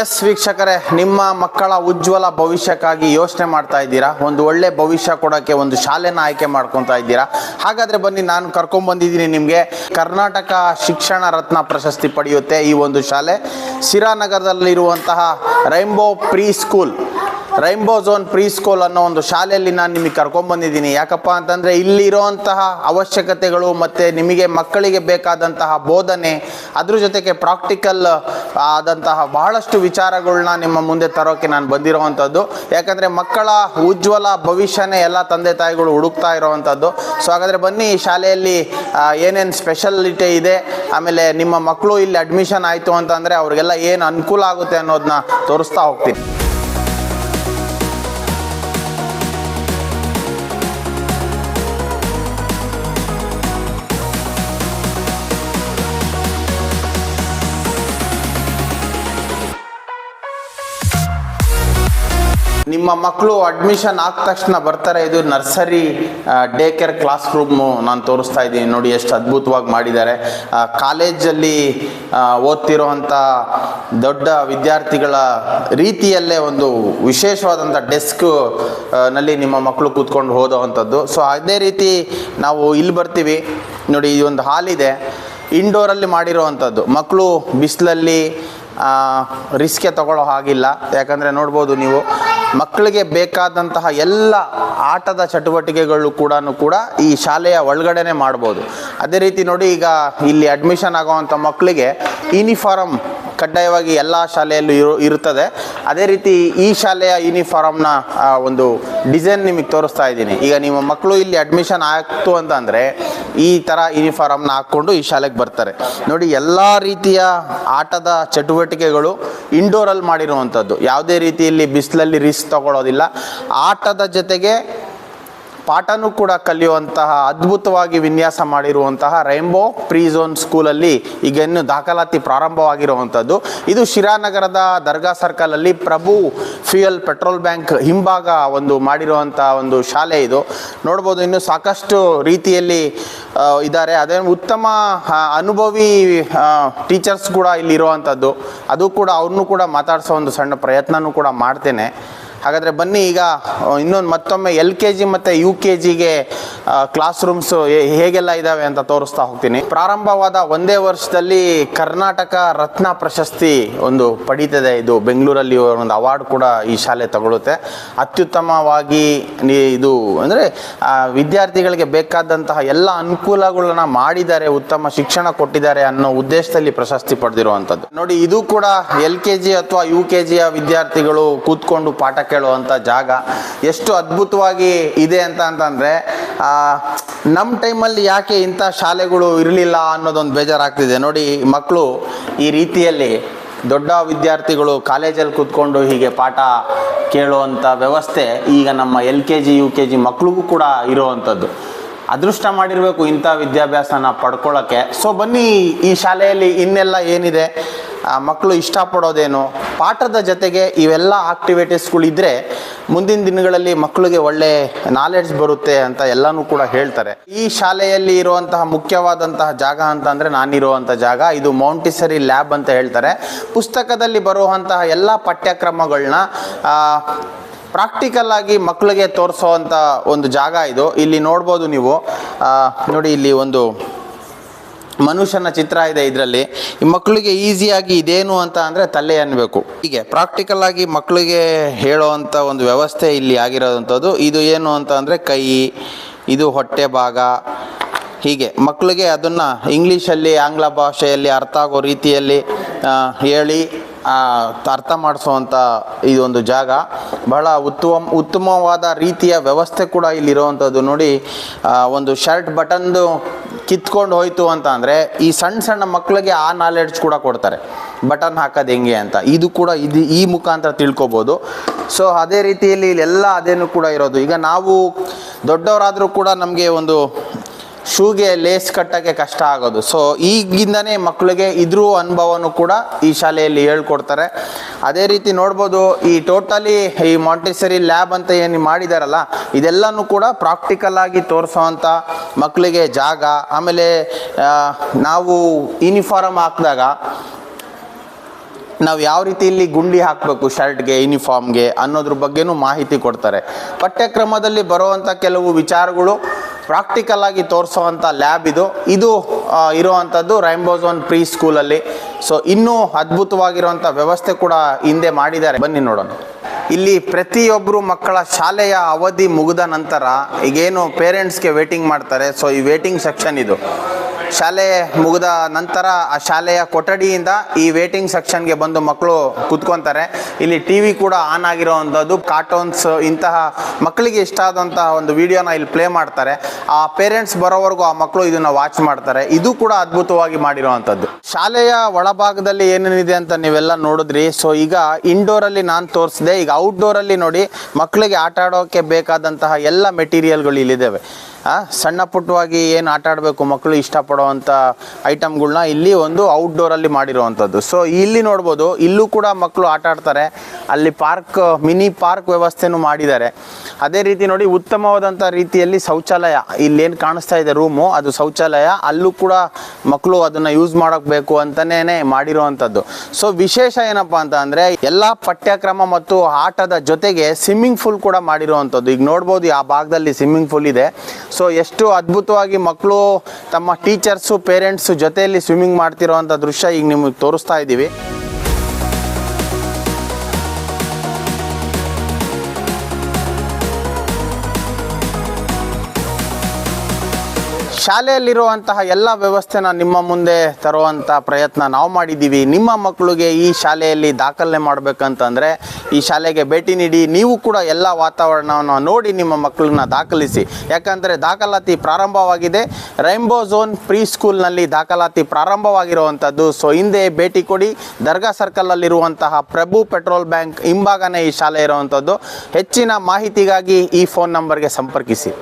S ವೀಕ್ಷಕರೇ, ನಿಮ್ಮ ಮಕ್ಕಳ ಉಜ್ವಲ ಭವಿಷ್ಯಕ್ಕಾಗಿ ಯೋಚನೆ ಮಾಡ್ತಾ ಇದ್ದೀರಾ? ಒಂದು ಒಳ್ಳೆ ಭವಿಷ್ಯ ಕೊಡೋಕ್ಕೆ ಒಂದು ಶಾಲೆನ ಆಯ್ಕೆ ಮಾಡ್ಕೊತಾ ಇದ್ದೀರಾ? ಹಾಗಾದರೆ ಬನ್ನಿ, ನಾನು ಕರ್ಕೊಂಡ್ಬಂದಿದ್ದೀನಿ ನಿಮಗೆ. ಕರ್ನಾಟಕ ಶಿಕ್ಷಣ ರತ್ನ ಪ್ರಶಸ್ತಿ ಪಡೆಯುತ್ತೆ ಈ ಒಂದು ಶಾಲೆ. ಸಿರಾನಗರದಲ್ಲಿರುವಂತಹ Rainbow Pre School Rainbow Zone Pre School ಅನ್ನೋ ಒಂದು ಶಾಲೆಯಲ್ಲಿ ನಾನು ನಿಮಗೆ ಕರ್ಕೊಂಡ್ಬಂದಿದ್ದೀನಿ ಯಾಕಪ್ಪ ಅಂತಂದರೆ ಇಲ್ಲಿರುವಂತಹ ಅವಶ್ಯಕತೆಗಳು ಮತ್ತು ನಿಮಗೆ ಮಕ್ಕಳಿಗೆ ಬೇಕಾದಂತಹ ಬೋಧನೆ, ಅದ್ರ ಜೊತೆಗೆ ಪ್ರಾಕ್ಟಿಕಲ್ ಆದಂತಹ ಬಹಳಷ್ಟು ವಿಚಾರಗಳನ್ನ ನಿಮ್ಮ ಮುಂದೆ ತರೋಕ್ಕೆ ನಾನು ಬಂದಿರುವಂಥದ್ದು. ಯಾಕಂದರೆ ಮಕ್ಕಳ ಉಜ್ವಲ ಭವಿಷ್ಯನೇ ಎಲ್ಲ ತಂದೆ ತಾಯಿಗಳು ಹುಡುಕ್ತಾ ಇರೋವಂಥದ್ದು. ಸೊ ಹಾಗಾದರೆ ಬನ್ನಿ ಈ ಶಾಲೆಯಲ್ಲಿ ಏನೇನು ಸ್ಪೆಷಲಿಟಿ ಇದೆ, ಆಮೇಲೆ ನಿಮ್ಮ ಮಕ್ಕಳು ಇಲ್ಲಿ ಅಡ್ಮಿಷನ್ ಆಯಿತು ಅಂತಂದರೆ ಅವ್ರಿಗೆಲ್ಲ ಏನು ಅನುಕೂಲ ಆಗುತ್ತೆ ಅನ್ನೋದನ್ನ ತೋರಿಸ್ತಾ ಹೋಗ್ತೀನಿ. ನಿಮ್ಮ ಮಕ್ಕಳು ಅಡ್ಮಿಷನ್ ಆದ ತಕ್ಷಣ ಬರ್ತಾರೆ, ಇದು nursery day care class room ನಾನು ತೋರಿಸ್ತಾ ಇದ್ದೀನಿ. ನೋಡಿ ಎಷ್ಟು ಅದ್ಭುತವಾಗಿ ಮಾಡಿದ್ದಾರೆ. ಕಾಲೇಜಲ್ಲಿ ಓದ್ತಿರೋವಂಥ ದೊಡ್ಡ ವಿದ್ಯಾರ್ಥಿಗಳ ರೀತಿಯಲ್ಲೇ ಒಂದು ವಿಶೇಷವಾದಂಥ ಡೆಸ್ಕ್ನಲ್ಲಿ ನಿಮ್ಮ ಮಕ್ಕಳು ಕೂತ್ಕೊಂಡು ಓದೋವಂಥದ್ದು. ಸೊ ಅದೇ ರೀತಿ ನಾವು ಇಲ್ಲಿ ಬರ್ತೀವಿ. ನೋಡಿ ಈ ಒಂದು ಹಾಲ್ ಇದೆ ಇಂಡೋರಲ್ಲಿ ಮಾಡಿರೋವಂಥದ್ದು. ಮಕ್ಕಳು ಬಿಸಿಲಲ್ಲಿ ರಿಸ್ಕೆ ತಗೊಳ್ಳೋ ಹಾಗಿಲ್ಲ. ಯಾಕಂದರೆ ನೋಡ್ಬೋದು ನೀವು, ಮಕ್ಕಳಿಗೆ ಬೇಕಾದಂತಹ ಎಲ್ಲ ಆಟದ ಚಟುವಟಿಕೆಗಳು ಕೂಡ ಕೂಡ ಈ ಶಾಲೆಯ ಒಳಗಡೆನೆ ಮಾಡ್ಬೋದು. ಅದೇ ರೀತಿ ನೋಡಿ, ಈಗ ಇಲ್ಲಿ ಅಡ್ಮಿಷನ್ ಆಗೋವಂಥ ಮಕ್ಕಳಿಗೆ ಯೂನಿಫಾರಮ್ ಕಡ್ಡಾಯವಾಗಿ ಎಲ್ಲ ಶಾಲೆಯಲ್ಲೂ ಇರು, ಇರುತ್ತದೆ. ಅದೇ ರೀತಿ ಈ ಶಾಲೆಯ ಯೂನಿಫಾರಮ್ನ ಒಂದು ಡಿಸೈನ್ ನಿಮಗೆ ತೋರಿಸ್ತಾ ಇದ್ದೀನಿ. ಈಗ ನಿಮ್ಮ ಮಕ್ಕಳು ಇಲ್ಲಿ ಅಡ್ಮಿಷನ್ ಆಯಿತು ಅಂತ ಅಂದರೆ ಈ ಥರ ಯೂನಿಫಾರಮ್ನ ಹಾಕ್ಕೊಂಡು ಈ ಶಾಲೆಗೆ ಬರ್ತಾರೆ. ನೋಡಿ, ಎಲ್ಲ ರೀತಿಯ ಆಟದ ಚಟುವಟಿಕೆಗಳು ಇಂಡೋರಲ್ಲಿ ಮಾಡಿರುವಂಥದ್ದು. ಯಾವುದೇ ರೀತಿಯಲ್ಲಿ ಬಿಸಿಲಲ್ಲಿ ರಿಸ್ಕ್ ತಗೊಳ್ಳೋದಿಲ್ಲ ಆಟದ ಜೊತೆಗೆ ಪಾಠನೂ ಕೂಡ ಕಲಿಯುವಂತಹ ಅದ್ಭುತವಾಗಿ ವಿನ್ಯಾಸ ಮಾಡಿರುವಂತಹ ರೈಂಬೋ ಪ್ರೀ ಝೋನ್ ಸ್ಕೂಲಲ್ಲಿ ಈಗ ಇನ್ನು ದಾಖಲಾತಿ ಪ್ರಾರಂಭವಾಗಿರುವಂಥದ್ದು. ಇದು ಶಿರಾನಗರದ ದರ್ಗಾ ಸರ್ಕಲಲ್ಲಿ ಪ್ರಭು ಫ್ಯೂಯಲ್ ಪೆಟ್ರೋಲ್ ಬ್ಯಾಂಕ್ ಹಿಂಭಾಗ ಒಂದು ಮಾಡಿರುವಂಥ ಒಂದು ಶಾಲೆ ಇದು. ನೋಡ್ಬೋದು ಇನ್ನು ಸಾಕಷ್ಟು ರೀತಿಯಲ್ಲಿ ಇದ್ದಾರೆ. ಅದೇ ಉತ್ತಮ ಅನುಭವಿ ಟೀಚರ್ಸ್ ಕೂಡ ಇಲ್ಲಿ ಇರುವಂಥದ್ದು. ಅದು ಕೂಡ ಅವ್ರನ್ನೂ ಕೂಡ ಮಾತಾಡಿಸೋ ಒಂದು ಸಣ್ಣ ಪ್ರಯತ್ನನೂ ಕೂಡ ಮಾಡ್ತೇನೆ. ಹಾಗಾದರೆ ಬನ್ನಿ, ಈಗ ಇನ್ನೊಂದು ಮತ್ತೊಮ್ಮೆ ಎಲ್ ಕೆ ಜಿ ಮತ್ತು ಯು ಕೆ ಜಿಗೆ ಕ್ಲಾಸ್ ರೂಮ್ಸು ಹೇಗೆಲ್ಲ ಇದ್ದಾವೆ ಅಂತ ತೋರಿಸ್ತಾ ಹೋಗ್ತೀನಿ. ಪ್ರಾರಂಭವಾದ ಒಂದೇ ವರ್ಷದಲ್ಲಿ ಕರ್ನಾಟಕ ರತ್ನ ಪ್ರಶಸ್ತಿ ಒಂದು ಪಡೀತದೆ. ಇದು ಬೆಂಗಳೂರಲ್ಲಿ ಒಂದು ಅವಾರ್ಡ್ ಕೂಡ ಈ ಶಾಲೆ ತಗೊಳುತ್ತೆ. ಅತ್ಯುತ್ತಮವಾಗಿ ಇದು ಅಂದರೆ ವಿದ್ಯಾರ್ಥಿಗಳಿಗೆ ಬೇಕಾದಂತಹ ಎಲ್ಲ ಅನುಕೂಲಗಳನ್ನ ಮಾಡಿದ್ದಾರೆ, ಉತ್ತಮ ಶಿಕ್ಷಣ ಕೊಟ್ಟಿದ್ದಾರೆ ಅನ್ನೋ ಉದ್ದೇಶದಲ್ಲಿ ಪ್ರಶಸ್ತಿ ಪಡೆದಿರುವಂಥದ್ದು ನೋಡಿ, ಇದು ಕೂಡ ಎಲ್ ಕೆ ಜಿ ಅಥವಾ ಯು ಕೆ ಜಿಯ ವಿದ್ಯಾರ್ಥಿಗಳು ಕೂತ್ಕೊಂಡು ಪಾಠ ಕೇಳುವಂಥ ಜಾಗ. ಎಷ್ಟು ಅದ್ಭುತವಾಗಿ ಇದೆ ಅಂತ ಅಂತಂದರೆ ನಮ್ಮ ಟೈಮಲ್ಲಿ ಯಾಕೆ ಇಂಥ ಶಾಲೆಗಳು ಇರಲಿಲ್ಲ ಅನ್ನೋದೊಂದು ಬೇಜಾರಾಗ್ತಿದೆ. ನೋಡಿ ಮಕ್ಕಳು ಈ ರೀತಿಯಲ್ಲಿ ದೊಡ್ಡ ವಿದ್ಯಾರ್ಥಿಗಳು ಕಾಲೇಜಲ್ಲಿ ಕೂತ್ಕೊಂಡು ಹೀಗೆ ಪಾಠ ಕೇಳುವಂಥ ವ್ಯವಸ್ಥೆ ಈಗ ನಮ್ಮ L K G, U K G ಮಕ್ಕಳಿಗೂ ಕೂಡ ಇರುವಂಥದ್ದು. ಅದೃಷ್ಟ ಮಾಡಿರಬೇಕು ಇಂಥ ವಿದ್ಯಾಭ್ಯಾಸನ ಪಡ್ಕೊಳ್ಳೋಕ್ಕೆ ಸೊ ಬನ್ನಿ ಈ ಶಾಲೆಯಲ್ಲಿ ಇನ್ನೆಲ್ಲ ಏನಿದೆ? ಮಕ್ಕಳು ಇಷ್ಟಪಡೋದೇನು? ಪಾಠದ ಜೊತೆಗೆ ಇವೆಲ್ಲ ಆಕ್ಟಿವಿಟೀಸ್ಗಳಿದ್ರೆ ಮುಂದಿನ ದಿನಗಳಲ್ಲಿ ಮಕ್ಕಳಿಗೆ ಒಳ್ಳೆ ನಾಲೆಡ್ಜ್ ಬರುತ್ತೆ ಅಂತ ಎಲ್ಲನೂ ಕೂಡ ಹೇಳ್ತಾರೆ. ಈ ಶಾಲೆಯಲ್ಲಿ ಇರುವಂತಹ ಮುಖ್ಯವಾದಂತಹ ಜಾಗ ಅಂತ ಅಂದರೆ ನಾನಿರುವಂಥ ಜಾಗ. ಇದು ಮೌಂಟಿಸರಿ ಲ್ಯಾಬ್ ಅಂತ ಹೇಳ್ತಾರೆ. ಪುಸ್ತಕದಲ್ಲಿ ಬರುವಂತಹ ಎಲ್ಲ ಪಠ್ಯಕ್ರಮಗಳನ್ನ ಪ್ರಾಕ್ಟಿಕಲ್ ಆಗಿ ಮಕ್ಕಳಿಗೆ ತೋರಿಸೋವಂಥ ಒಂದು ಜಾಗ ಇದು. ಇಲ್ಲಿ ನೋಡ್ಬೋದು ನೀವು. ನೋಡಿ ಇಲ್ಲಿ ಒಂದು ಮನುಷ್ಯನ ಚಿತ್ರ ಇದೆ ಇದರಲ್ಲಿ. ಈ ಮಕ್ಕಳಿಗೆ ಈಸಿಯಾಗಿ ಇದೇನು ಅಂತ ಅಂದರೆ ತಲೆ ಅನ್ನಬೇಕು. ಹೀಗೆ ಪ್ರಾಕ್ಟಿಕಲ್ ಆಗಿ ಮಕ್ಕಳಿಗೆ ಹೇಳೋವಂಥ ಒಂದು ವ್ಯವಸ್ಥೆ ಇಲ್ಲಿ ಆಗಿರೋದಂಥದ್ದು. ಇದು ಏನು ಅಂತ ಅಂದರೆ ಕೈ, ಇದು ಹೊಟ್ಟೆ ಭಾಗ. ಹೀಗೆ ಮಕ್ಕಳಿಗೆ ಅದನ್ನು ಇಂಗ್ಲೀಷಲ್ಲಿ, ಆಂಗ್ಲ ಭಾಷೆಯಲ್ಲಿ, ಅರ್ಥ ಆಗೋ ರೀತಿಯಲ್ಲಿ ಹೇಳಿ ಅರ್ಥ ಮಾಡಿಸುವಂಥ ಇದೊಂದು ಜಾಗ. ಬಹಳ ಉತ್ತಮ ಉತ್ತಮವಾದ ರೀತಿಯ ವ್ಯವಸ್ಥೆ ಕೂಡ ಇಲ್ಲಿರುವಂಥದ್ದು ನೋಡಿ ಒಂದು ಶರ್ಟ್ ಬಟನ್ದು ಕಿತ್ಕೊಂಡು ಹೋಯ್ತು ಅಂತ ಅಂದರೆ ಈ ಸಣ್ಣ ಸಣ್ಣ ಮಕ್ಕಳಿಗೆ ಆ ನಾಲೆಡ್ಜ್ ಕೂಡ ಕೊಡ್ತಾರೆ. ಬಟನ್ ಹಾಕೋದು ಹೆಂಗೆ ಅಂತ. ಇದು ಕೂಡ ಇದು ಈ ಮುಖಾಂತರ ತಿಳ್ಕೊಬೋದು. ಸೊ ಅದೇ ರೀತಿಯಲ್ಲಿ ಇಲ್ಲೆಲ್ಲ ಅದೇನು ಕೂಡ ಇರೋದು. ಈಗ ನಾವು ದೊಡ್ಡವರಾದರೂ ಕೂಡ ನಮಗೆ ಒಂದು ಶೂಗೆ ಲೇಸ್ ಕಟ್ಟಕ್ಕೆ ಕಷ್ಟ ಆಗೋದು. ಸೊ ಈಗಿಂದನೇ ಮಕ್ಕಳಿಗೆ ಇದ್ರೂ ಅನುಭವನೂ ಕೂಡ ಈ ಶಾಲೆಯಲ್ಲಿ ಹೇಳ್ಕೊಡ್ತಾರೆ. ಅದೇ ರೀತಿ ನೋಡ್ಬೋದು, ಈ ಟೋಟಲಿ ಈ ಮಾಂಟೆಸರಿ ಲ್ಯಾಬ್ ಅಂತ ಏನು ಮಾಡಿದಾರಲ್ಲ, ಇದೆಲ್ಲನೂ ಕೂಡ ಪ್ರಾಕ್ಟಿಕಲ್ ಆಗಿ ತೋರಿಸೋವಂಥ ಮಕ್ಕಳಿಗೆ ಜಾಗ. ಆಮೇಲೆ ನಾವು ಯೂನಿಫಾರ್ಮ್ ಹಾಕಿದಾಗ ನಾವು ಯಾವ ರೀತಿ ಇಲ್ಲಿ ಗುಂಡಿ ಹಾಕಬೇಕು ಶರ್ಟ್ಗೆ ಯೂನಿಫಾರ್ಮ್ಗೆ ಅನ್ನೋದ್ರ ಬಗ್ಗೆನೂ ಮಾಹಿತಿ ಕೊಡ್ತಾರೆ. ಪಠ್ಯಕ್ರಮದಲ್ಲಿ ಬರುವಂಥ ಕೆಲವು ವಿಚಾರಗಳು ಪ್ರಾಕ್ಟಿಕಲ್ ಆಗಿ ತೋರಿಸುವಂಥ ಲ್ಯಾಬ್ ಇದು. ಇದು ಇರುವಂಥದ್ದು ರೈಂಬೋಝೋನ್ ಪ್ರೀ ಸ್ಕೂಲಲ್ಲಿ ಸೊ ಇನ್ನೂ ಅದ್ಭುತವಾಗಿರುವಂಥ ವ್ಯವಸ್ಥೆ ಕೂಡ ಹಿಂದೆ ಮಾಡಿದ್ದಾರೆ. ಬನ್ನಿ ನೋಡೋಣ. ಇಲ್ಲಿ ಪ್ರತಿಯೊಬ್ಬರು ಮಕ್ಕಳ ಶಾಲೆಯ ಅವಧಿ ಮುಗಿದ ನಂತರ ಈಗೇನು ಪೇರೆಂಟ್ಸ್ಗೆ ವೇಟಿಂಗ್ ಮಾಡ್ತಾರೆ. ಸೊ ಈ ವೇಟಿಂಗ್ ಸೆಕ್ಷನ್ ಇದು. ಶಾಲೆ ಮುಗಿದ ನಂತರ ಆ ಶಾಲೆಯ ಕೊಠಡಿಯಿಂದ ಈ ವೇಟಿಂಗ್ ಸೆಕ್ಷನ್ಗೆ ಬಂದು ಮಕ್ಕಳು ಕೂತ್ಕೊಂತಾರೆ. ಇಲ್ಲಿ ಟಿ ವಿ ಕೂಡ ಆನ್ ಆಗಿರೋವಂಥದ್ದು. ಕಾರ್ಟೂನ್ಸ್ ಇಂತಹ ಮಕ್ಕಳಿಗೆ ಇಷ್ಟ ಆದಂತಹ ಒಂದು ವಿಡಿಯೋನ ಇಲ್ಲಿ ಪ್ಲೇ ಮಾಡ್ತಾರೆ. ಆ ಪೇರೆಂಟ್ಸ್ ಬರೋವರೆಗೂ ಆ ಮಕ್ಕಳು ಇದನ್ನ ವಾಚ್ ಮಾಡ್ತಾರೆ. ಇದು ಕೂಡ ಅದ್ಭುತವಾಗಿ ಮಾಡಿರೋವಂಥದ್ದು. ಶಾಲೆಯ ಒಳಭಾಗದಲ್ಲಿ ಏನೇನಿದೆ ಅಂತ ನೀವೆಲ್ಲ ನೋಡಿದ್ರಿ. ಸೊ ಈಗ ಇಂಡೋರ್ ಅಲ್ಲಿ ನಾನು ತೋರಿಸಿದೆ. ಈಗ ಔಟ್ಡೋರ್ ಅಲ್ಲಿ ನೋಡಿ ಮಕ್ಕಳಿಗೆ ಆಟ ಆಡೋಕೆ ಬೇಕಾದಂತಹ ಎಲ್ಲ ಮೆಟೀರಿಯಲ್ಗಳು ಇಲ್ಲಿದ್ದಾವೆ. ಸಣ್ಣ ಪುಟ್ಟವಾಗಿ ಏನು ಆಟ ಆಡಬೇಕು ಮಕ್ಕಳು ಇಷ್ಟಪಡುವಂಥ ಐಟಮ್ಗಳನ್ನ ಇಲ್ಲಿ ಒಂದು ಔಟ್ಡೋರಲ್ಲಿ ಮಾಡಿರುವಂಥದ್ದು ಸೊ ಇಲ್ಲಿ ನೋಡ್ಬೋದು, ಇಲ್ಲೂ ಕೂಡ ಮಕ್ಕಳು ಆಟ ಆಡ್ತಾರೆ. ಅಲ್ಲಿ ಪಾರ್ಕ್ ಮಿನಿ ಪಾರ್ಕ್ ವ್ಯವಸ್ಥೆನೂ ಮಾಡಿದ್ದಾರೆ. ಅದೇ ರೀತಿ ನೋಡಿ ಉತ್ತಮವಾದಂಥ ರೀತಿಯಲ್ಲಿ ಶೌಚಾಲಯ. ಇಲ್ಲೇನು ಕಾಣಿಸ್ತಾ ಇದೆ ರೂಮು ಅದು ಶೌಚಾಲಯ. ಅಲ್ಲೂ ಕೂಡ ಮಕ್ಕಳು ಅದನ್ನು ಯೂಸ್ ಮಾಡೋಕ್ಕೆ ಅಂತಲೇ ಮಾಡಿರುವಂಥದ್ದು ಸೊ ವಿಶೇಷ ಏನಪ್ಪ ಅಂತ ಅಂದರೆ, ಎಲ್ಲ ಪಠ್ಯಕ್ರಮ ಮತ್ತು ಆಟದ ಜೊತೆಗೆ ಸ್ವಿಮ್ಮಿಂಗ್ ಪೂಲ್ ಕೂಡ ಮಾಡಿರುವಂಥದ್ದು ಈಗ ನೋಡ್ಬೋದು ಆ ಭಾಗದಲ್ಲಿ ಸ್ವಿಮ್ಮಿಂಗ್ ಪೂಲ್ ಇದೆ. ಸೊ ಎಷ್ಟು ಅದ್ಭುತವಾಗಿ ಮಕ್ಕಳು ತಮ್ಮ ಟೀಚರ್ಸು ಪೇರೆಂಟ್ಸು ಜೊತೆಯಲ್ಲಿ ಸ್ವಿಮ್ಮಿಂಗ್ ಮಾಡ್ತಿರೋವಂಥ ದೃಶ್ಯ ಈಗ ನಿಮಗೆ ತೋರಿಸ್ತಾ ಇದ್ದೀವಿ. ಶಾಲೆಯಲ್ಲಿರುವಂತಹ ಎಲ್ಲ ವ್ಯವಸ್ಥೆನ ನಿಮ್ಮ ಮುಂದೆ ತರುವಂಥ ಪ್ರಯತ್ನ ನಾವು ಮಾಡಿದ್ದೀವಿ. ನಿಮ್ಮ ಮಕ್ಕಳಿಗೆ ಈ ಶಾಲೆಯಲ್ಲಿ ದಾಖಲೆ ಮಾಡಬೇಕಂತಂದರೆ ಈ ಶಾಲೆಗೆ ಭೇಟಿ ನೀಡಿ, ನೀವು ಕೂಡ ಎಲ್ಲ ವಾತಾವರಣವನ್ನು ನೋಡಿ ನಿಮ್ಮ ಮಕ್ಕಳನ್ನ ದಾಖಲಿಸಿ. ಯಾಕಂದರೆ ದಾಖಲಾತಿ ಪ್ರಾರಂಭವಾಗಿದೆ. ರೈನ್ಬೋ ಝೋನ್ ಪ್ರೀ ಸ್ಕೂಲ್ನಲ್ಲಿ ದಾಖಲಾತಿ ಪ್ರಾರಂಭವಾಗಿರುವಂಥದ್ದು ಸೊ, ಹಿಂದೆ ಭೇಟಿ ಕೊಡಿ. ದರ್ಗಾ ಸರ್ಕಲಲ್ಲಿರುವಂತಹ ಪ್ರಭು ಪೆಟ್ರೋಲ್ ಬ್ಯಾಂಕ್ ಹಿಂಭಾಗನೇ ಈ ಶಾಲೆ ಇರುವಂಥದ್ದು ಹೆಚ್ಚಿನ ಮಾಹಿತಿಗಾಗಿ ಈ ಫೋನ್ ನಂಬರ್ಗೆ ಸಂಪರ್ಕಿಸಿ.